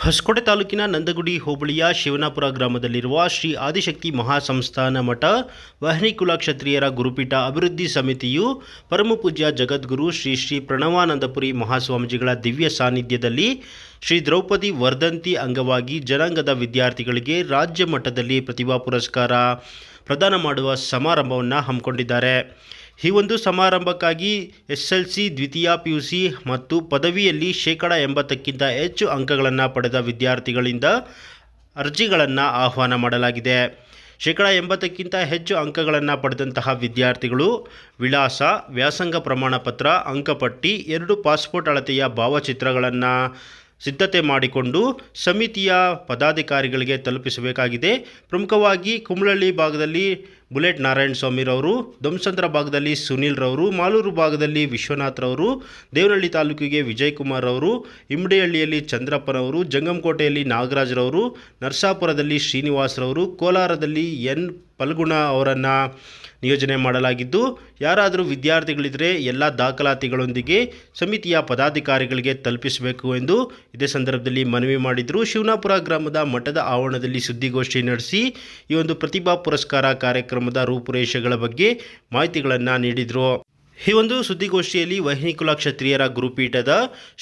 ಹೊಸಕೋಟೆ ತಾಲೂಕಿನ ನಂದಗುಡಿ ಹೋಬಳಿಯ ಶಿವನಾಪುರ ಗ್ರಾಮದಲ್ಲಿರುವ ಶ್ರೀ ಆದಿಶಕ್ತಿ ಮಹಾಸಂಸ್ಥಾನ ಮಠ ವಹನಿಕುಲ ಕ್ಷತ್ರಿಯರ ಗುರುಪೀಠ ಅಭಿವೃದ್ಧಿ ಸಮಿತಿಯು ಪರಮಪೂಜ್ಯ ಜಗದ್ಗುರು ಶ್ರೀ ಶ್ರೀ ಪ್ರಣವಾನಂದಪುರಿ ಮಹಾಸ್ವಾಮೀಜಿಗಳ ದಿವ್ಯ ಸಾನ್ನಿಧ್ಯದಲ್ಲಿ ಶ್ರೀ ದ್ರೌಪದಿ ವರ್ಧಂತಿ ಅಂಗವಾಗಿ ಜನಾಂಗದ ವಿದ್ಯಾರ್ಥಿಗಳಿಗೆ ರಾಜ್ಯ ಮಟ್ಟದಲ್ಲಿ ಪ್ರತಿಭಾ ಪುರಸ್ಕಾರ ಪ್ರದಾನ ಮಾಡುವ ಸಮಾರಂಭವನ್ನು ಹಮ್ಮಿಕೊಂಡಿದ್ದಾರೆ. ಈ ಒಂದು ಸಮಾರಂಭಕ್ಕಾಗಿ ಎಸ್ ಎಲ್ ಸಿ ದ್ವಿತೀಯ ಪಿ ಯು ಸಿ ಮತ್ತು ಪದವಿಯಲ್ಲಿ ಶೇಕಡ ಎಂಬತ್ತಕ್ಕಿಂತ ಹೆಚ್ಚು ಅಂಕಗಳನ್ನು ಪಡೆದ ವಿದ್ಯಾರ್ಥಿಗಳಿಂದ ಅರ್ಜಿಗಳನ್ನು ಆಹ್ವಾನ ಮಾಡಲಾಗಿದೆ. ಶೇಕಡ ಎಂಬತ್ತಕ್ಕಿಂತ ಹೆಚ್ಚು ಅಂಕಗಳನ್ನು ಪಡೆದಂತಹ ವಿದ್ಯಾರ್ಥಿಗಳು ವಿಳಾಸ, ವ್ಯಾಸಂಗ ಪ್ರಮಾಣಪತ್ರ, ಅಂಕಪಟ್ಟಿ, ಎರಡು ಪಾಸ್ಪೋರ್ಟ್ ಅಳತೆಯ ಭಾವಚಿತ್ರಗಳನ್ನು ಸಿದ್ಧತೆ ಮಾಡಿಕೊಂಡು ಸಮಿತಿಯ ಪದಾಧಿಕಾರಿಗಳಿಗೆ ತಲುಪಿಸಬೇಕಾಗಿದೆ. ಪ್ರಮುಖವಾಗಿ ಕುಮಳಳ್ಳಿ ಭಾಗದಲ್ಲಿ ಬುಲೆಟ್ ನಾರಾಯಣ ಸ್ವಾಮಿರವರು ದೊಮ್ಸಂದ್ರ ಭಾಗದಲ್ಲಿ ಸುನೀಲ್ರವರು ಮಾಲೂರು ಭಾಗದಲ್ಲಿ ವಿಶ್ವನಾಥ್ರವರು ದೇವನಹಳ್ಳಿ ತಾಲೂಕಿಗೆ ವಿಜಯಕುಮಾರ್ ಅವರು ಇಮ್ಮಡಿಹಳ್ಳಿಯಲ್ಲಿ ಚಂದ್ರಪ್ಪನವರು ಜಂಗಮಕೋಟೆಯಲ್ಲಿ ನಾಗರಾಜ್ರವರು ನರಸಾಪುರದಲ್ಲಿ ಶ್ರೀನಿವಾಸ್ರವರು ಕೋಲಾರದಲ್ಲಿ ಎನ್ ಪಲ್ಗುಣ ಅವರನ್ನು ನಿಯೋಜನೆ ಮಾಡಲಾಗಿದ್ದು, ಯಾರಾದರೂ ವಿದ್ಯಾರ್ಥಿಗಳಿದ್ದರೆ ಎಲ್ಲ ದಾಖಲಾತಿಗಳೊಂದಿಗೆ ಸಮಿತಿಯ ಪದಾಧಿಕಾರಿಗಳಿಗೆ ತಲುಪಿಸಬೇಕು ಎಂದು ಇದೇ ಸಂದರ್ಭದಲ್ಲಿ ಮನವಿ ಮಾಡಿದರು. ಶಿವನಾಪುರ ಗ್ರಾಮದ ಮಠದ ಆವರಣದಲ್ಲಿ ಸುದ್ದಿಗೋಷ್ಠಿ ನಡೆಸಿ ಈ ಒಂದು ಪ್ರತಿಭಾ ಪುರಸ್ಕಾರ ಕಾರ್ಯಕ್ರಮದ ರೂಪುರೇಷೆಗಳ ಬಗ್ಗೆ ಮಾಹಿತಿಗಳನ್ನು ನೀಡಿದರು. ಈ ಒಂದು ಸುದ್ದಿಗೋಷ್ಠಿಯಲ್ಲಿ ವಹಿನಿಕುಲ ಕ್ಷತ್ರಿಯರ ಗುರುಪೀಠದ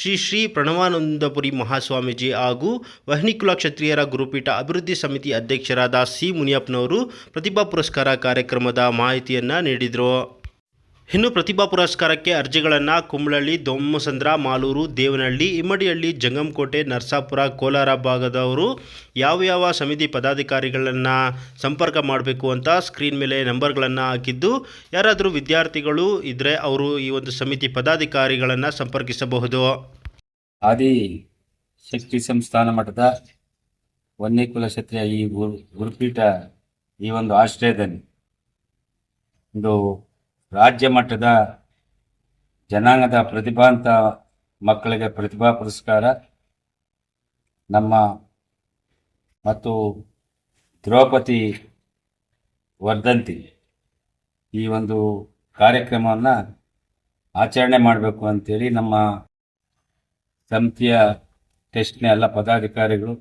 ಶ್ರೀ ಶ್ರೀ ಪ್ರಣವಾನಂದಪುರಿ ಮಹಾಸ್ವಾಮೀಜಿ ಹಾಗೂ ವಹಿನಿಕುಲ ಕ್ಷತ್ರಿಯರ ಗುರುಪೀಠ ಅಭಿವೃದ್ಧಿ ಸಮಿತಿ ಅಧ್ಯಕ್ಷರಾದ ಸಿ ಮುನಿಯಪ್ಪನವರು ಪ್ರತಿಭಾ ಪುರಸ್ಕಾರ ಕಾರ್ಯಕ್ರಮದ ಮಾಹಿತಿಯನ್ನು ನೀಡಿದರು. ಇನ್ನು ಪ್ರತಿಭಾ ಪುರಸ್ಕಾರಕ್ಕೆ ಅರ್ಜಿಗಳನ್ನು ಕುಂಬಳಳ್ಳಿ, ದೊಮ್ಮಸಂದ್ರ, ಮಾಲೂರು, ದೇವನಹಳ್ಳಿ, ಇಮ್ಮಡಿಹಳ್ಳಿ, ಜಂಗಮಕೋಟೆ, ನರಸಾಪುರ, ಕೋಲಾರ ಭಾಗದವರು ಯಾವ ಯಾವ ಸಮಿತಿ ಪದಾಧಿಕಾರಿಗಳನ್ನು ಸಂಪರ್ಕ ಮಾಡಬೇಕು ಅಂತ ಸ್ಕ್ರೀನ್ ಮೇಲೆ ನಂಬರ್ಗಳನ್ನು ಹಾಕಿದ್ದು, ಯಾರಾದರೂ ವಿದ್ಯಾರ್ಥಿಗಳು ಇದ್ದರೆ ಅವರು ಈ ಒಂದು ಸಮಿತಿ ಪದಾಧಿಕಾರಿಗಳನ್ನು ಸಂಪರ್ಕಿಸಬಹುದು. ಆದಿ ಶಕ್ತಿ ಸಂಸ್ಥಾನ ಮಠದ ಒಂದೇ ಕುಲಕ್ಷತ್ರಿಯ ಈ ಗುರುಪೀಠ ಈ ಒಂದು ಆಶ್ರಯದಲ್ಲಿ ಒಂದು ರಾಜ್ಯ ಮಟ್ಟದ ಜನಾಂಗದ ಪ್ರತಿಭಾಂತ ಮಕ್ಕಳಿಗೆ ಪ್ರತಿಭಾ ಪುರಸ್ಕಾರ. ನಮ್ಮ ಮತ್ತು ದ್ರೌಪದಿ ವರ್ಧಂತಿ ಈ ಒಂದು ಕಾರ್ಯಕ್ರಮವನ್ನು ಆಚರಣೆ ಮಾಡಬೇಕು ಅಂಥೇಳಿ ನಮ್ಮ ಸಮಿತಿಯ ಟೆಸ್ಟ್ನ ಎಲ್ಲ ಪದಾಧಿಕಾರಿಗಳು,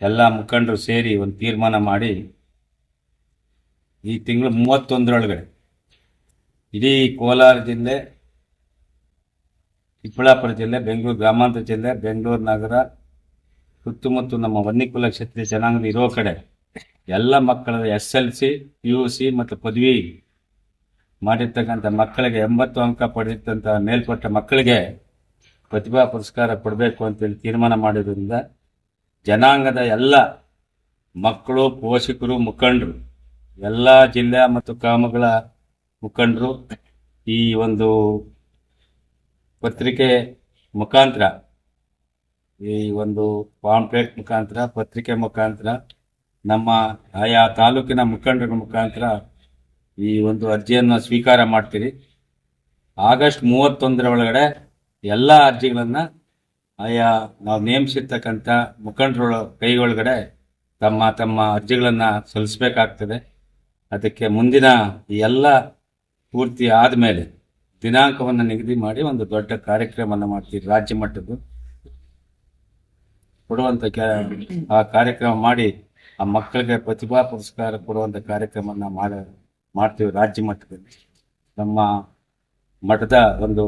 ಎಲ್ಲ ಮುಖಂಡರು ಸೇರಿ ಒಂದು ತೀರ್ಮಾನ ಮಾಡಿ ಈ ತಿಂಗಳು ಮೂವತ್ತೊಂದರೊಳಗಡೆ ಇಡೀ ಕೋಲಾರ ಜಿಲ್ಲೆ ಚಿಕ್ಕಬಳ್ಳಾಪುರ ಜಿಲ್ಲೆ ಬೆಂಗಳೂರು ಗ್ರಾಮಾಂತರ ಜಿಲ್ಲೆ ಬೆಂಗಳೂರು ನಗರ, ಸುತ್ತಮುತ್ತ ನಮ್ಮ ವನ್ನಿಕುಲ ಕ್ಷತ್ರಿಯ ಜನಾಂಗದ ಇರೋ ಕಡೆ ಎಲ್ಲ ಮಕ್ಕಳ S L C, P U C ಮತ್ತು ಪದವಿ ಮಾಡಿರ್ತಕ್ಕಂಥ ಮಕ್ಕಳಿಗೆ ಎಂಬತ್ತು ಅಂಕ ಪಡೆದಿರ್ತಂಥ ಮೇಲ್ಪಟ್ಟ ಮಕ್ಕಳಿಗೆ ಪ್ರತಿಭಾ ಪುರಸ್ಕಾರ ಕೊಡಬೇಕು ಅಂತೇಳಿ ತೀರ್ಮಾನ ಮಾಡಿದ್ರಿಂದ ಜನಾಂಗದ ಎಲ್ಲ ಮಕ್ಕಳು, ಪೋಷಕರು, ಮುಖಂಡರು ಎಲ್ಲ ಜಿಲ್ಲೆ ಮತ್ತು ಗ್ರಾಮಗಳ ಮುಖಂಡರು, ಈ ಒಂದು ಪತ್ರಿಕೆ ಮುಖಾಂತರ, ಈ ಒಂದು ಪಾಂಪ್ಲೆಟ್ ಮುಖಾಂತರ, ಪತ್ರಿಕೆ ಮುಖಾಂತರ, ನಮ್ಮ ಆಯಾ ತಾಲೂಕಿನ ಮುಖಂಡರ ಮುಖಾಂತರ ಈ ಒಂದು ಅರ್ಜಿಯನ್ನು ಸ್ವೀಕಾರ ಮಾಡ್ತೀರಿ. ಆಗಸ್ಟ್ ಮೂವತ್ತೊಂದರ ಒಳಗಡೆ ಎಲ್ಲ ಅರ್ಜಿಗಳನ್ನು ಆಯಾ ನಾವು ನೇಮಿಸಿರ್ತಕ್ಕಂಥ ಮುಖಂಡರ ಕೈ ಒಳಗಡೆ ತಮ್ಮ ತಮ್ಮ ಅರ್ಜಿಗಳನ್ನು ಸಲ್ಲಿಸಬೇಕಾಗ್ತದೆ. ಅದಕ್ಕೆ ಮುಂದಿನ ಎಲ್ಲ ಪೂರ್ತಿ ಆದಮೇಲೆ ದಿನಾಂಕವನ್ನು ನಿಗದಿ ಮಾಡಿ ಒಂದು ದೊಡ್ಡ ಕಾರ್ಯಕ್ರಮವನ್ನು ಮಾಡ್ತೀವಿ, ರಾಜ್ಯ ಮಟ್ಟದ್ದು. ಕೊಡುವಂಥ ಆ ಕಾರ್ಯಕ್ರಮ ಮಾಡಿ ಆ ಮಕ್ಕಳಿಗೆ ಪ್ರತಿಭಾ ಪುರಸ್ಕಾರ ಕೊಡುವಂಥ ಕಾರ್ಯಕ್ರಮವನ್ನು ಮಾಡ, ಮಾಡ್ತೀವಿ ರಾಜ್ಯ ಮಟ್ಟದಲ್ಲಿ. ನಮ್ಮ ಮಠದ ಒಂದು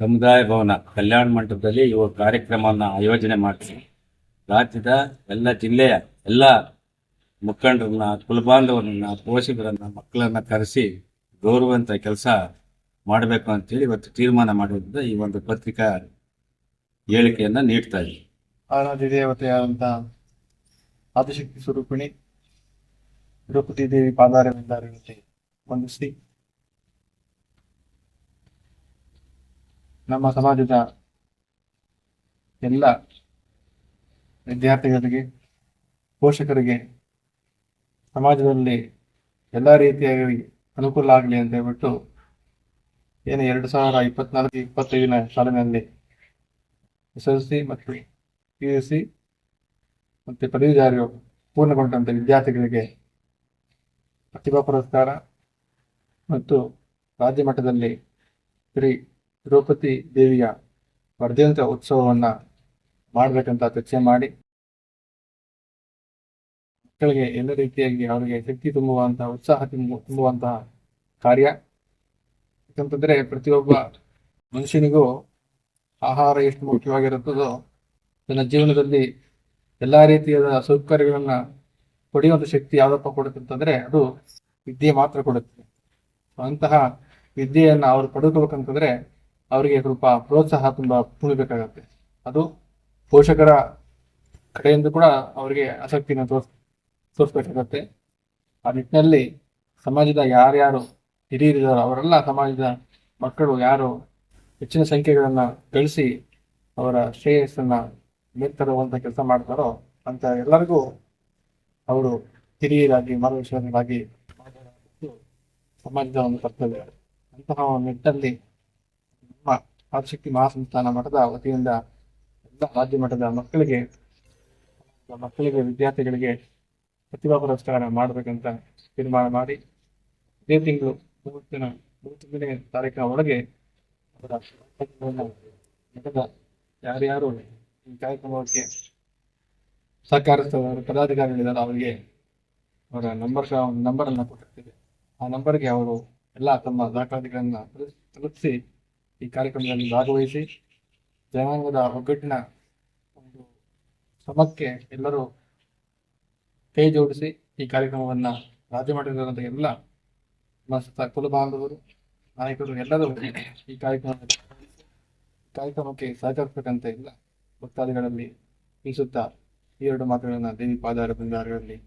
ಸಮುದಾಯ ಭವನ, ಕಲ್ಯಾಣ ಮಂಟಪದಲ್ಲಿ ಒಂದು ಕಾರ್ಯಕ್ರಮವನ್ನು ಆಯೋಜನೆ ಮಾಡ್ತೀವಿ. ರಾಜ್ಯದ ಎಲ್ಲ ಜಿಲ್ಲೆಯ ಎಲ್ಲ ಮುಖಂಡರನ್ನ, ಕುಲಬಾಂಧವರನ್ನ, ಪೋಷಕರನ್ನ, ಮಕ್ಕಳನ್ನ ಕರೆಸಿ ಗೌರವಂತ ಕೆಲಸ ಮಾಡಬೇಕು ಅಂತೇಳಿ ಇವತ್ತು ತೀರ್ಮಾನ ಮಾಡುವುದರಿಂದ ಈ ಒಂದು ಪತ್ರಿಕಾ ಹೇಳಿಕೆಯನ್ನ ನೀಡ್ತಾ ಇದ್ದೀವಿ ಆದಿಶಕ್ತಿ ಸ್ವರೂಪಿಣಿ ದ್ರೌಪದಿ ದೇವಿ ಪಾದಾರವಿಂದಾರಕ್ಕೆ ವಂದಿಸಿ. ನಮ್ಮ ಸಮಾಜದ ಎಲ್ಲ ವಿದ್ಯಾರ್ಥಿಗಳಿಗೆ, ಪೋಷಕರಿಗೆ, ಸಮಾಜದಲ್ಲಿ ಎಲ್ಲ ರೀತಿಯಾಗಿ ಅನುಕೂಲ ಆಗಲಿ ಅಂತ ಹೇಳ್ಬಿಟ್ಟು ಏನು ಎರಡು ಸಾವಿರ ಇಪ್ಪತ್ನಾಲ್ಕು, ಇಪ್ಪತ್ತೈದನೇ ಸಾಲಿನಲ್ಲಿ ಎಸ್ ಎಲ್ ಸಿ ಮತ್ತು ಪಿ ಯು ಸಿ ಮತ್ತು ಪದವೀಧರರು ಪೂರ್ಣಗೊಂಡಂಥ ವಿದ್ಯಾರ್ಥಿಗಳಿಗೆ ಪ್ರತಿಭಾ ಪುರಸ್ಕಾರ ಮತ್ತು ರಾಜ್ಯ ಮಟ್ಟದಲ್ಲಿ ಶ್ರೀ ದ್ರೌಪದಿ ದೇವಿಯ ವರ್ಧಂತ ಉತ್ಸವವನ್ನು ಮಾಡಬೇಕಂತ ಚರ್ಚೆ ಮಾಡಿ ಮಕ್ಕಳಿಗೆ ಎಲ್ಲ ರೀತಿಯಾಗಿ ಅವರಿಗೆ ಶಕ್ತಿ ತುಂಬುವಂತಹ ಉತ್ಸಾಹ ತುಂಬ, ತುಂಬುವಂತಹ ಕಾರ್ಯ. ಯಾಕಂತಂದ್ರೆ ಪ್ರತಿಯೊಬ್ಬ ಮನುಷ್ಯನಿಗೂ ಆಹಾರ ಎಷ್ಟು ಮುಖ್ಯವಾಗಿರುತ್ತದೋ, ತನ್ನ ಜೀವನದಲ್ಲಿ ಎಲ್ಲಾ ರೀತಿಯಾದ ಸೌಕರ್ಯಗಳನ್ನ ಪಡೆಯುವಂತ ಶಕ್ತಿ ಯಾವ್ದಪ್ಪ ಕೊಡುತ್ತೆ ಅಂತಂದ್ರೆ ಅದು ವಿದ್ಯೆ ಮಾತ್ರ ಕೊಡುತ್ತೆ. ಅಂತಹ ವಿದ್ಯೆಯನ್ನ ಅವ್ರು ಪಡೆದುಕೊಳ್ಬೇಕಂತಂದ್ರೆ ಅವರಿಗೆ ಸ್ವಲ್ಪ ಪ್ರೋತ್ಸಾಹ ತುಂಬಾ ತುಂಬಬೇಕಾಗತ್ತೆ. ಅದು ಪೋಷಕರ ಕಡೆಯಿಂದ ಕೂಡ ಅವರಿಗೆ ಆಸಕ್ತಿನ ತೋರ್ಸ್ ತೋರಿಸ್ಬೇಕಾಗತ್ತೆ ಆ ನಿಟ್ಟಿನಲ್ಲಿ ಸಮಾಜದ ಯಾರ್ಯಾರು ಹಿರಿಯರಿದಾರೋ ಅವರೆಲ್ಲ ಸಮಾಜದ ಮಕ್ಕಳು ಯಾರು ಹೆಚ್ಚಿನ ಸಂಖ್ಯೆಗಳನ್ನ ಗಳಿಸಿ ಅವರ ಶ್ರೇಯಸ್ಸನ್ನ ಮೇಲ್ತರುವಂಥ ಕೆಲಸ ಮಾಡ್ತಾರೋ ಅಂತ ಎಲ್ಲರಿಗೂ ಅವರು ಹಿರಿಯರಾಗಿ, ಮಾರ್ಗದರ್ಶಕರಾಗಿ ಸಮಾಜದ ಒಂದು ಕರ್ತವ್ಯ. ಅಂತಹ ಒಂದು ನಿಟ್ಟಿನಲ್ಲಿ ನಮ್ಮ ಆದಿಶಕ್ತಿ ಮಹಾಸಂಸ್ಥಾನ ಮಠದ ವತಿಯಿಂದ ಎಲ್ಲ ರಾಜ್ಯ ಮಟ್ಟದ ಮಕ್ಕಳಿಗೆ ಮಕ್ಕಳಿಗೆ, ವಿದ್ಯಾರ್ಥಿಗಳಿಗೆ ಪ್ರತಿಭಾ ಪುರಸ್ಕಾರ ಮಾಡಬೇಕಂತ ತೀರ್ಮಾನ ಮಾಡಿ ಇದೇ ತಿಂಗಳು ಮೂವತ್ತಿನ, ಮೂವತ್ತೊಂದನೇ ತಾರೀಕಿನ ಒಳಗೆ ಅವರ ನಡೆದ ಯಾರ್ಯಾರು ಈ ಕಾರ್ಯಕ್ರಮಕ್ಕೆ ಸಹಕರಿಸಿದವರು ಪದಾಧಿಕಾರಿಗಳಿದ್ದಾರೆ ಅವರಿಗೆ ಅವರ ನಂಬರ್ ನಂಬರ್ ಅನ್ನ ಕೊಟ್ಟಿರ್ತೇವೆ. ಆ ನಂಬರ್ಗೆ ಅವರು ಎಲ್ಲ ತಮ್ಮ ದಾಖಲಾತಿಗಳನ್ನು ತಲುಪ್- ತಲುಪಿಸಿ ಈ ಕಾರ್ಯಕ್ರಮದಲ್ಲಿ ಭಾಗವಹಿಸಿ ಜನಾಂಗದ ಒಗ್ಗಟ್ಟಿನ ಒಂದು ಶ್ರಮಕ್ಕೆ ಎಲ್ಲರೂ ಕೈ ಜೋಡಿಸಿ ಈ ಕಾರ್ಯಕ್ರಮವನ್ನ ರಾಜ್ಯ ಮಾಡಿರುವಂಥ ಎಲ್ಲ ನಮ್ಮ ಕುಲಬಾಂಧವರು ಕುಲ ಬಾಂಧವರು ನಾಯಕರು ಎಲ್ಲರೂ ಈ ಕಾರ್ಯಕ್ರಮ ಕಾರ್ಯಕ್ರಮಕ್ಕೆ ಸಹಕರಿಸಬೇಕಂತ ಎಲ್ಲ ಭಕ್ತಾದಿಗಳಲ್ಲಿ ತಿಳಿಸುತ್ತಾ ಈ ಎರಡು ಮಾತುಗಳನ್ನು ದೇವಿ ಪಾದಾರ ಬೃಂದಾರಗಳಲ್ಲಿ